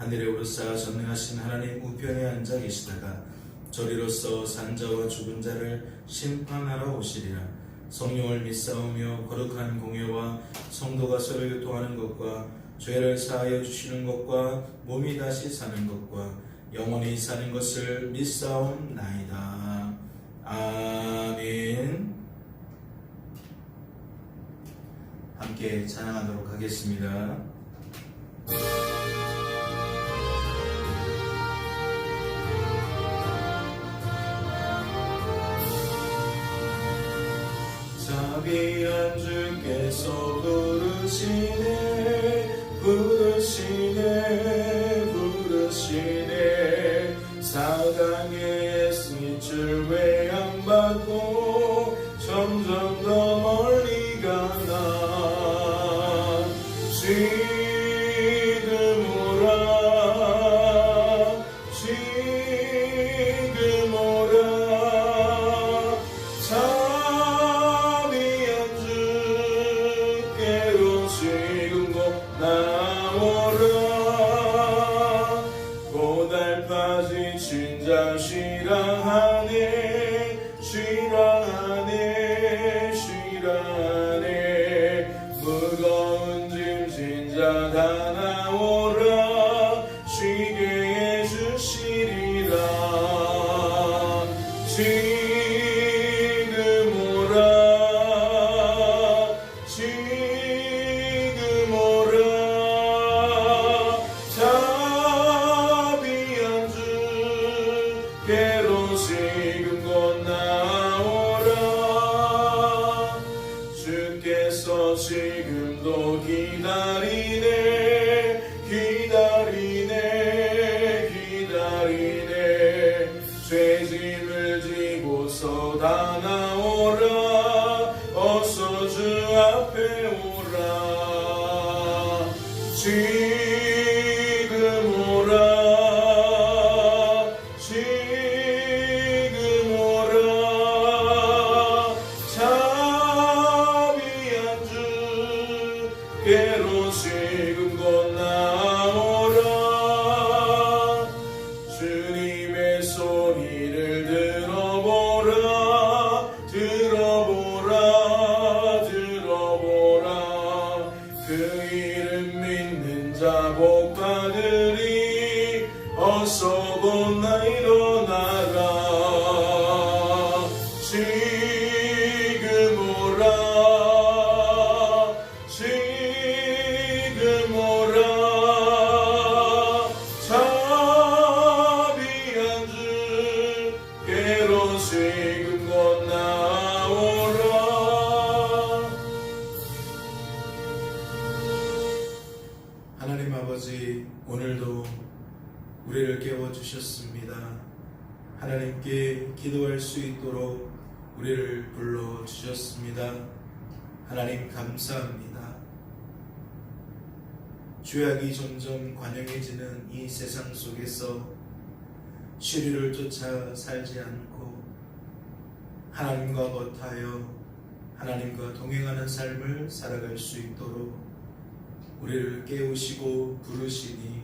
하늘에 오르사 전능하신 하나님 우편에 앉아 계시다가 저리로서 산자와 죽은 자를 심판하러 오시리라. 성령을 믿사오며 거룩한 공예와 성도가 서로 교통하는 것과 죄를 사하여 주시는 것과 몸이 다시 사는 것과 영원히 사는 것을 믿사옵나이다. 아멘. 함께 찬양하도록 하겠습니다. 자비한 주께서 부르시네 주께로 하나님께 기도할 수 있도록 우리를 불러 주셨습니다. 하나님 감사합니다. 죄악이 점점 관영해지는 이 세상 속에서 시리를 쫓아 살지 않고 하나님과 겉하여 하나님과 동행하는 삶을 살아갈 수 있도록 우리를 깨우시고 부르시니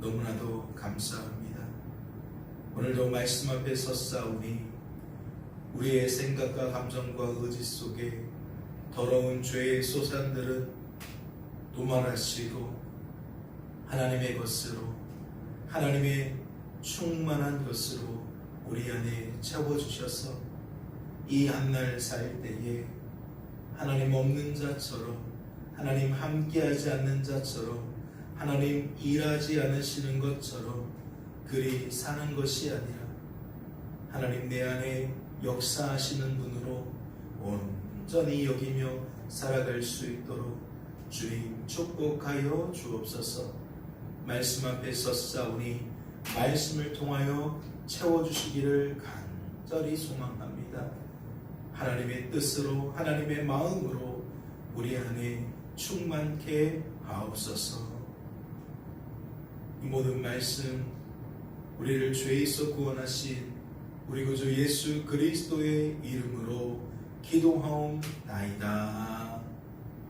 너무나도 감사합니다. 오늘도 말씀 앞에 섰사오니 우리의 생각과 감정과 의지 속에 더러운 죄의 소산들은 도말하시고 하나님의 것으로 하나님의 충만한 것으로 우리 안에 채워주셔서 이 한날 살 때에 하나님 없는 자처럼 하나님 함께하지 않는 자처럼 하나님 일하지 않으시는 것처럼 그리 사는 것이 아니라 하나님 내 안에 역사하시는 분으로 온전히 여기며 살아갈 수 있도록 주님 축복하여 주옵소서 말씀 앞에 섰사오니 말씀을 통하여 채워주시기를 간절히 소망합니다. 하나님의 뜻으로 하나님의 마음으로 우리 안에 충만케 하옵소서. 이 모든 말씀 우리를 죄에서 구원하신 우리 구주 예수 그리스도의 이름으로 기도하옵나이다.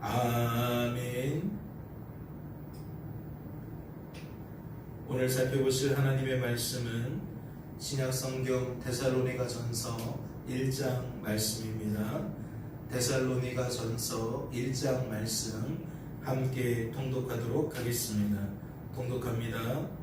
아멘. 오늘 살펴보실 하나님의 말씀은 신약 성경 데살로니가 전서 1장 말씀입니다. 데살로니가 전서 1장 말씀 함께 통독하도록 하겠습니다. 통독합니다.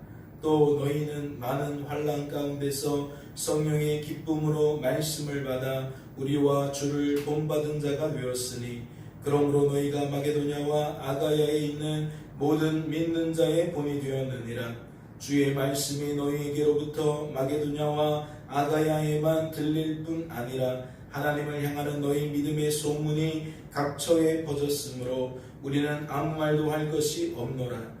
또 너희는 많은 환란 가운데서 성령의 기쁨으로 말씀을 받아 우리와 주를 본받은 자가 되었으니 그러므로 너희가 마게도냐와 아가야에 있는 모든 믿는 자의 본이 되었느니라. 주의 말씀이 너희에게로부터 마게도냐와 아가야에만 들릴 뿐 아니라 하나님을 향하는 너희 믿음의 소문이 각처에 퍼졌으므로 우리는 아무 말도 할 것이 없노라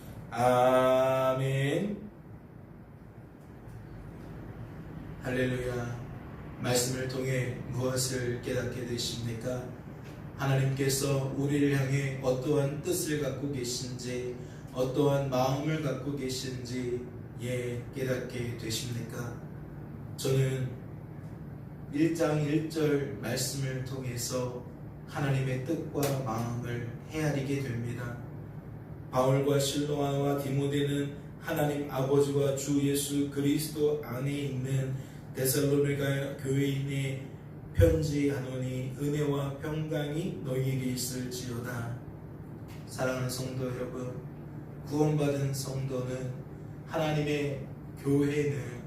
아멘. 할렐루야. 말씀을 통해 무엇을 깨닫게 되십니까? 하나님께서 우리를 향해 어떠한 뜻을 갖고 계신지, 어떠한 마음을 갖고 계신지, 예, 깨닫게 되십니까? 저는 1장 1절 말씀을 통해서 하나님의 뜻과 마음을 헤아리게 됩니다. 바울과 실로아와 디모데는 하나님 아버지와 주 예수 그리스도 안에 있는 데살로니가 교회인의 편지하노니 은혜와 평강이 너희에게 있을지어다. 사랑하는 성도 여러분, 구원받은 성도는 하나님의 교회는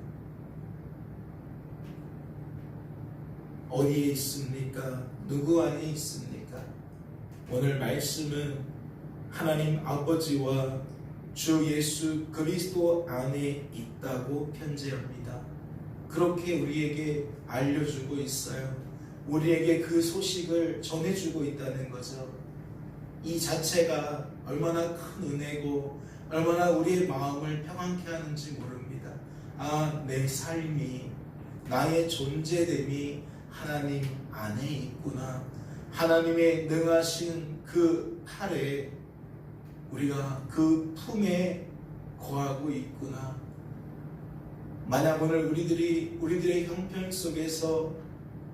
어디에 있습니까? 누구 안에 있습니까? 오늘 말씀은 하나님 아버지와 주 예수 그리스도 안에 있다고 편지합니다. 그렇게 우리에게 알려주고 있어요. 우리에게 그 소식을 전해주고 있다는 거죠. 이 자체가 얼마나 큰 은혜고 얼마나 우리의 마음을 평안케 하는지 모릅니다. 아, 내 삶이 나의 존재됨이 하나님 안에 있구나. 하나님의 능하신 그 팔에 우리가 그 품에 거하고 있구나. 만약 오늘 우리들이 우리들의 형편 속에서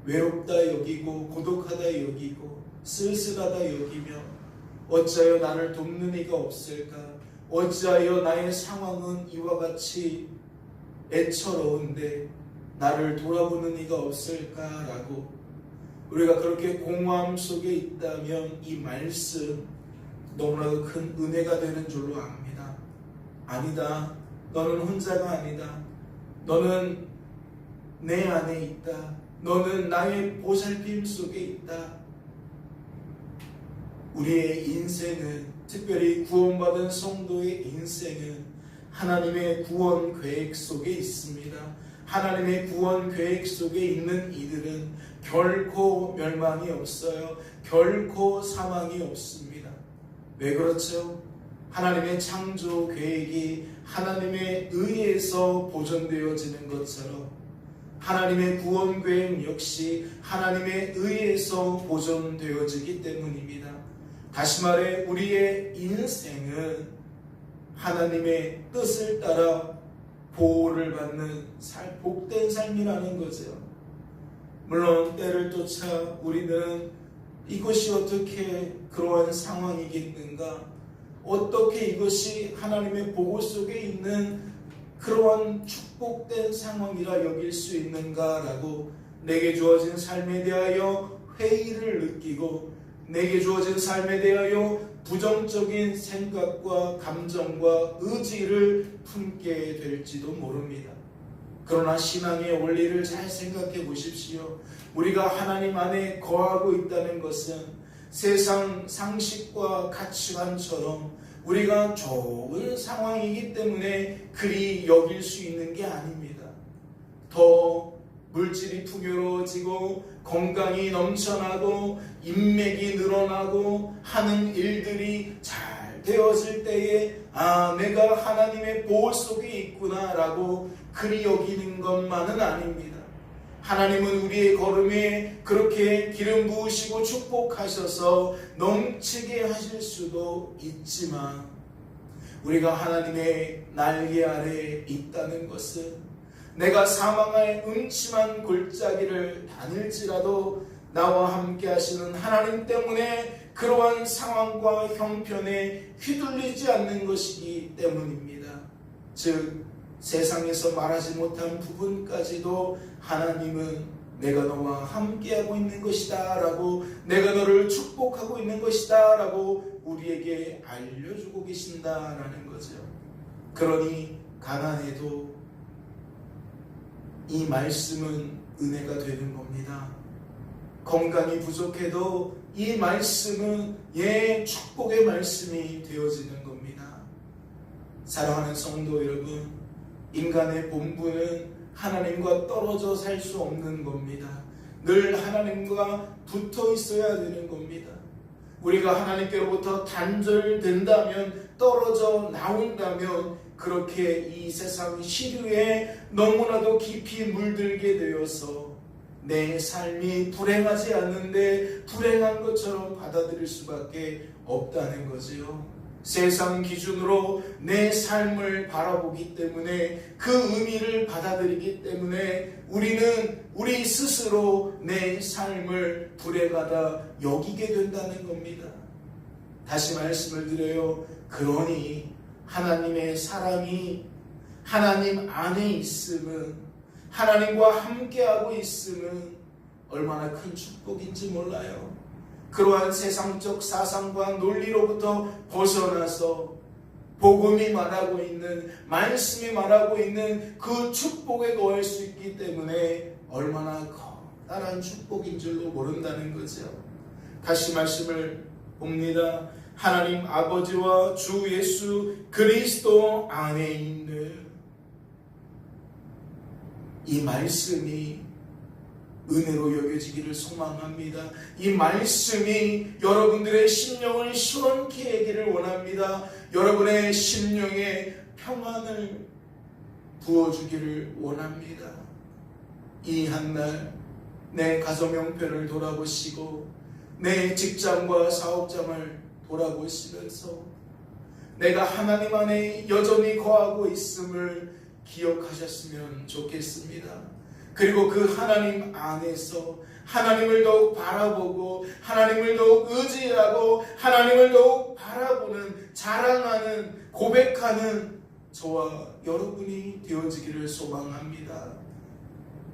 외롭다 여기고 고독하다 여기고 쓸쓸하다 여기며 어찌하여 나를 돕는 이가 없을까? 어찌하여 나의 상황은 이와 같이 애처로운데 나를 돌아보는 이가 없을까라고 우리가 그렇게 공허함 속에 있다면 이 말씀 너무나도 큰 은혜가 되는 줄로 압니다. 아니다. 너는 혼자가 아니다. 너는 내 안에 있다. 너는 나의 보살핌 속에 있다. 우리의 인생은 특별히 구원받은 성도의 인생은 하나님의 구원 계획 속에 있습니다. 하나님의 구원 계획 속에 있는 이들은 결코 멸망이 없어요. 결코 사망이 없습니다. 왜 그렇죠? 하나님의 창조 계획이 하나님의 의에서 보존되어지는 것처럼 하나님의 구원 계획 역시 하나님의 의에서 보존되어지기 때문입니다. 다시 말해 우리의 인생은 하나님의 뜻을 따라 보호를 받는 살, 복된 삶이라는 거죠. 물론 때를 쫓아 우리는 이것이 어떻게 그러한 상황이겠는가? 어떻게 이것이 하나님의 보호 속에 있는 그러한 축복된 상황이라 여길 수 있는가라고 내게 주어진 삶에 대하여 회의를 느끼고 내게 주어진 삶에 대하여 부정적인 생각과 감정과 의지를 품게 될지도 모릅니다. 그러나 신앙의 원리를 잘 생각해 보십시오. 우리가 하나님 안에 거하고 있다는 것은 세상 상식과 가치관처럼 우리가 좋은 상황이기 때문에 그리 여길 수 있는 게 아닙니다. 더 물질이 풍요로워지고 건강이 넘쳐나고 인맥이 늘어나고 하는 일들이 잘 되어질 때에 아 내가 하나님의 보호 속에 있구나라고 그리 여기는 것만은 아닙니다. 하나님은 우리의 걸음에 그렇게 기름 부으시고 축복하셔서 넘치게 하실 수도 있지만 우리가 하나님의 날개 아래 있다는 것은 내가 사망의 음침한 골짜기를 다닐지라도 나와 함께 하시는 하나님 때문에 그러한 상황과 형편에 휘둘리지 않는 것이기 때문입니다. 즉 세상에서 말하지 못한 부분까지도 하나님은 내가 너와 함께하고 있는 것이다 라고 내가 너를 축복하고 있는 것이다 라고 우리에게 알려주고 계신다라는 거죠. 그러니 가난해도 이 말씀은 은혜가 되는 겁니다. 건강이 부족해도 이 말씀은 예 축복의 말씀이 되어지는 겁니다. 사랑하는 성도 여러분, 인간의 본분은 하나님과 떨어져 살 수 없는 겁니다. 늘 하나님과 붙어 있어야 되는 겁니다. 우리가 하나님께로부터 단절된다면 떨어져 나온다면 그렇게 이 세상 시류에 너무나도 깊이 물들게 되어서 내 삶이 불행하지 않는데 불행한 것처럼 받아들일 수밖에 없다는 거지요. 세상 기준으로 내 삶을 바라보기 때문에 그 의미를 받아들이기 때문에 우리는 우리 스스로 내 삶을 불행하다 여기게 된다는 겁니다. 다시 말씀을 드려요. 그러니 하나님의 사랑이 하나님 안에 있음은 하나님과 함께하고 있음은 얼마나 큰 축복인지 몰라요. 그러한 세상적 사상과 논리로부터 벗어나서 복음이 말하고 있는 말씀이 말하고 있는 그 축복에 거할 수 있기 때문에 얼마나 커다란 축복인 줄로 모른다는 거죠. 다시 말씀을 봅니다. 하나님 아버지와 주 예수 그리스도 안에 있는 이 말씀이 은혜로 여겨지기를 소망합니다. 이 말씀이 여러분들의 심령을 시원케 하기를 원합니다. 여러분의 심령에 평안을 부어주기를 원합니다. 이 한날 내 가정 형편을 돌아보시고 내 직장과 사업장을 돌아보시면서 내가 하나님 안에 여전히 거하고 있음을 기억하셨으면 좋겠습니다. 그리고 그 하나님 안에서 하나님을 더욱 바라보고 하나님을 더욱 의지하고 하나님을 더욱 바라보는 자랑하는 고백하는 저와 여러분이 되어지기를 소망합니다.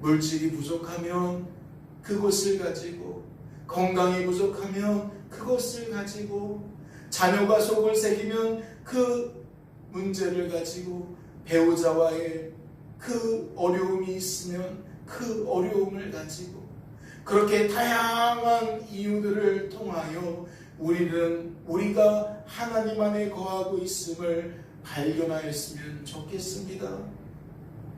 물질이 부족하면 그것을 가지고 건강이 부족하면 그것을 가지고 자녀가 속을 새기면 그 문제를 가지고 배우자와의 그 어려움이 있으면 그 어려움을 가지고 그렇게 다양한 이유들을 통하여 우리는 우리가 하나님 안에 거하고 있음을 발견하였으면 좋겠습니다.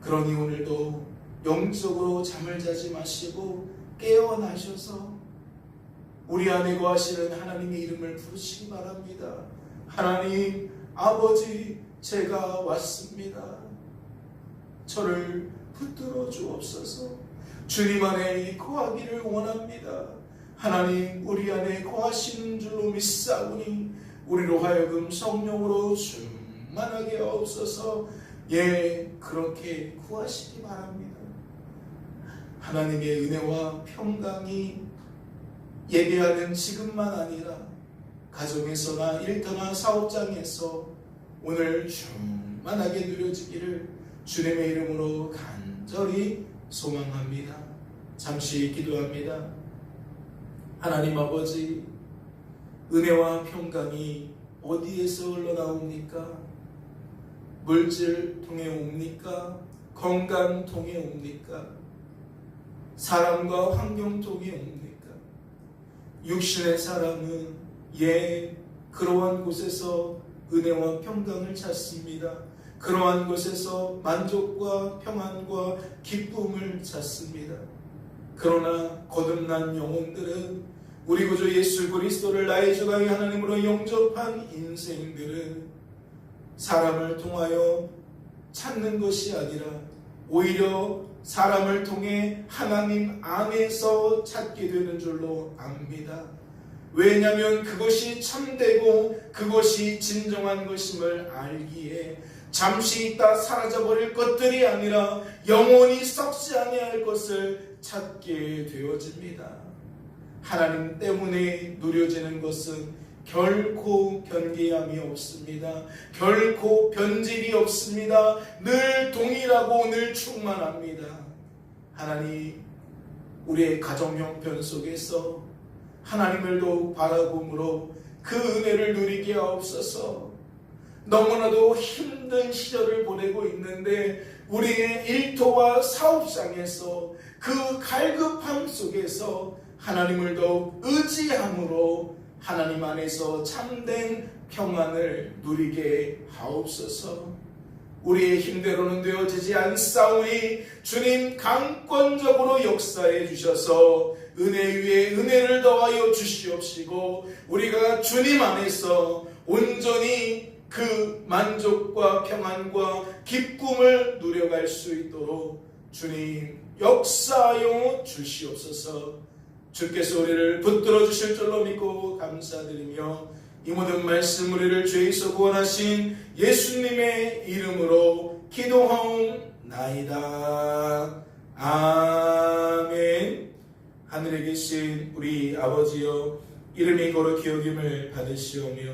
그러니 오늘도 영적으로 잠을 자지 마시고 깨어나셔서 우리 안에 거하시는 하나님의 이름을 부르시기 바랍니다. 하나님 아버지 제가 왔습니다. 저를 붙들어 주옵소서. 주님 안에 거하기를 원합니다. 하나님 우리 안에 거하시는 줄로 믿사오니 우리로 하여금 성령으로 충만하게 하옵소서. 예 그렇게 구하시기 바랍니다. 하나님의 은혜와 평강이 예배하는 지금만 아니라 가정에서나 일터나 사업장에서 오늘 충만하게 누려지기를 주님의 이름으로 간절히 소망합니다. 잠시 기도합니다. 하나님 아버지, 은혜와 평강이 어디에서 흘러나옵니까? 물질 통해 옵니까? 건강 통해 옵니까? 사람과 환경 통해 옵니까? 육신의 사람은 예, 그러한 곳에서 은혜와 평강을 찾습니다. 그러한 곳에서 만족과 평안과 기쁨을 찾습니다. 그러나 거듭난 영혼들은 우리 구주 예수 그리스도를 나의 주가의 하나님으로 영접한 인생들은 사람을 통하여 찾는 것이 아니라 오히려 사람을 통해 하나님 안에서 찾게 되는 줄로 압니다. 왜냐하면 그것이 참되고 그것이 진정한 것임을 알기에 잠시 있다 사라져버릴 것들이 아니라 영원히 썩지 아니할 것을 찾게 되어집니다. 하나님 때문에 누려지는 것은 결코 변개함이 없습니다. 결코 변질이 없습니다. 늘 동일하고 늘 충만합니다. 하나님, 우리의 가정 형편 속에서 하나님을 더욱 바라봄으로 그 은혜를 누리게 하옵소서. 너무나도 힘든 시절을 보내고 있는데 우리의 일터와 사업장에서 그 갈급함 속에서 하나님을 더욱 의지함으로 하나님 안에서 참된 평안을 누리게 하옵소서. 우리의 힘대로는 되어지지 않사오니 주님 강권적으로 역사해 주셔서 은혜 위에 은혜를 더하여 주시옵시고 우리가 주님 안에서 온전히 그 만족과 평안과 기쁨을 누려갈 수 있도록 주님 역사하여 주시옵소서. 주께서 우리를 붙들어 주실 줄로 믿고 감사드리며 이 모든 말씀 우리를 죄에서 구원하신 예수님의 이름으로 기도하옵나이다. 아멘. 하늘에 계신 우리 아버지여 이름이 거룩히 여김을 받으시오며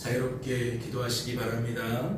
자유롭게 기도하시기 바랍니다.